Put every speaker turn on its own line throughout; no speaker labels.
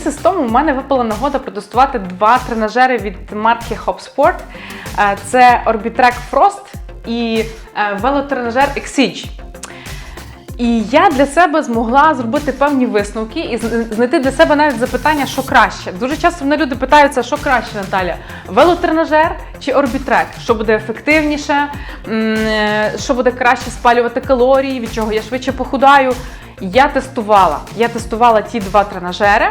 Місяць тому в мене випала нагода протестувати два тренажери від марки HopSport. Е, Це Orbitrek Frost і е, велотренажер Exige. І я для себе змогла зробити певні висновки і знайти для себе навіть запитання, що краще. Дуже часто мене люди питаються, що краще, Наталя, велотренажер чи орбітрек? Що буде ефективніше, е, що буде краще спалювати калорії, від чого я швидше похудаю. Я тестувала. Я тестувала ті два тренажери,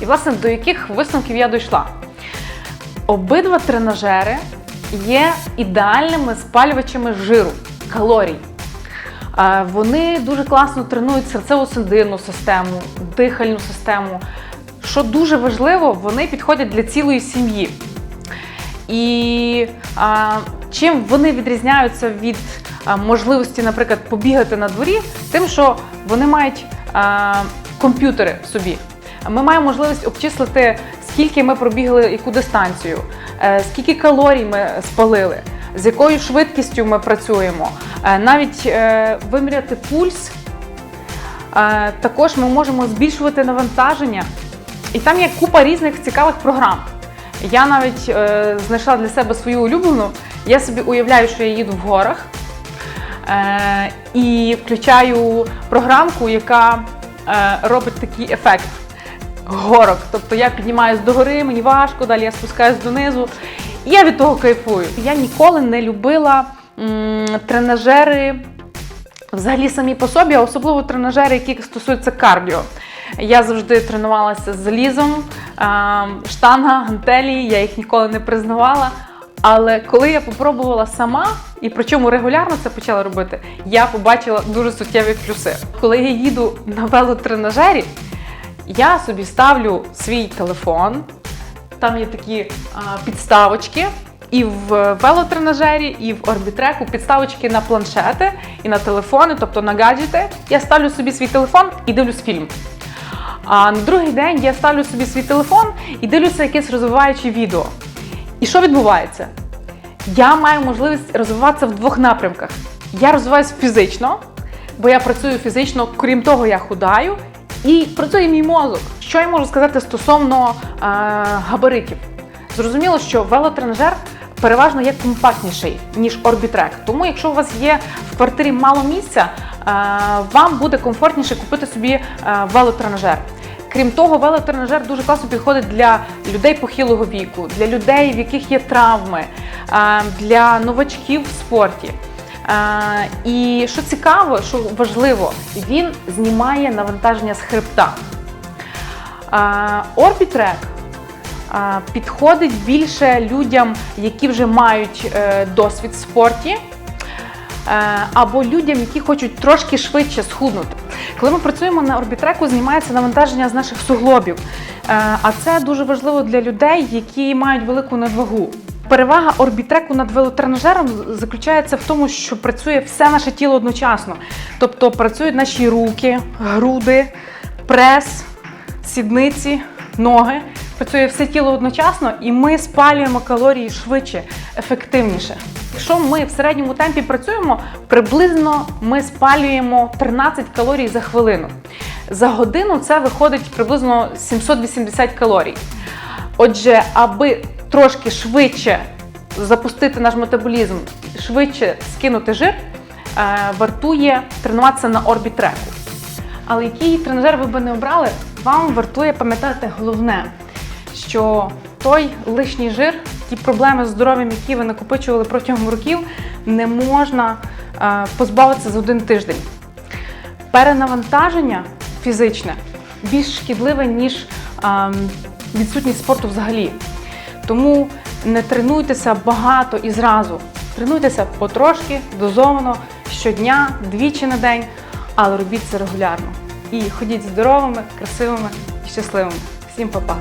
і власне до яких висновків я дійшла. Обидва тренажери є ідеальними спалювачами жиру, калорій. Е, Вони дуже класно тренують серцево-судинну систему, дихальну систему. Що дуже важливо, вони підходять для цілої сім'ї. І а, чим вони відрізняються від а, можливості, наприклад, побігати на дворі, тим, що вони мають а, комп'ютери в собі. Ми маємо можливість обчислити, скільки ми пробігли яку дистанцію, е, скільки калорій ми спалили, з якою швидкістю ми працюємо, Е, навіть е, виміряти пульс. Також ми можемо збільшувати навантаження. І там є купа різних цікавих програм. Я навіть знайшла для себе свою улюблену. Я собі уявляю, що я їду в горах і включаю програмку, яка робить такий ефект горок. Тобто я піднімаюсь до гори, мені важко, далі я спускаюсь донизу. І я від того кайфую. Я ніколи не любила м, тренажери взагалі самі по собі, а особливо тренажери, які стосуються кардіо. Я завжди тренувалася з залізом, штанга, гантелі, я їх ніколи не признавала. Але коли я попробувала сама, і причому регулярно це почала робити, я побачила дуже суттєві плюси. Коли я їду на велотренажері, я собі ставлю свій телефон, там є такі а, підставочки. І в велотренажері, і в орбітреку підставочки на планшети і на телефони, тобто на гаджети. Я ставлю собі свій телефон і дивлюсь фільм. А на другий день я ставлю собі свій телефон і дивлюся якесь розвиваюче відео. І що відбувається? Я маю можливість розвиватися в двох напрямках. Я розвиваюся фізично, бо я працюю фізично, крім того, я худаю, і працює мій мозок. Що я можу сказати стосовно е, габаритів? Зрозуміло, що велотренажер переважно є компактніший, ніж орбітрек. Тому, якщо у вас є в квартирі мало місця, е, вам буде комфортніше купити собі е, велотренажер. Крім того, велотренажер дуже класно підходить для людей похилого віку, для людей, в яких є травми, е, для новачків в спорті. І що цікаво, що важливо, він знімає навантаження з хребта. Орбітрек підходить більше людям, які вже мають е, досвід в спорті, е, або людям, які хочуть трошки швидше схуднути. Коли ми працюємо на орбітреку, знімається навантаження з наших суглобів. Е, А це дуже важливо для людей, які мають велику надвагу. Перевага орбітреку над велотренажером заключається в тому, що працює все наше тіло одночасно. Тобто працюють наші руки, груди, прес, сідниці, ноги. Працює все тіло одночасно, і ми спалюємо калорії швидше, ефективніше. Якщо ми в середньому темпі працюємо, приблизно ми спалюємо 13 калорій за хвилину. За годину це виходить приблизно 780 калорій. Отже, аби трошки швидше запустити наш метаболізм, швидше скинути жир, е, вартує тренуватися на орбітреку. Але який тренажер ви би не обрали, вам вартує пам'ятати головне, що той лишній жир, ті проблеми з здоров'ям, які ви накопичували протягом років, не можна е, позбавитися за один тиждень. Перенавантаження фізичне більш шкідливе, ніж ем, відсутність спорту взагалі. Тому не тренуйтеся багато і зразу. Тренуйтеся потрошки, дозовано, щодня, двічі на день, але робіть це регулярно. І ходіть здоровими, красивими і щасливими. Всім па-па!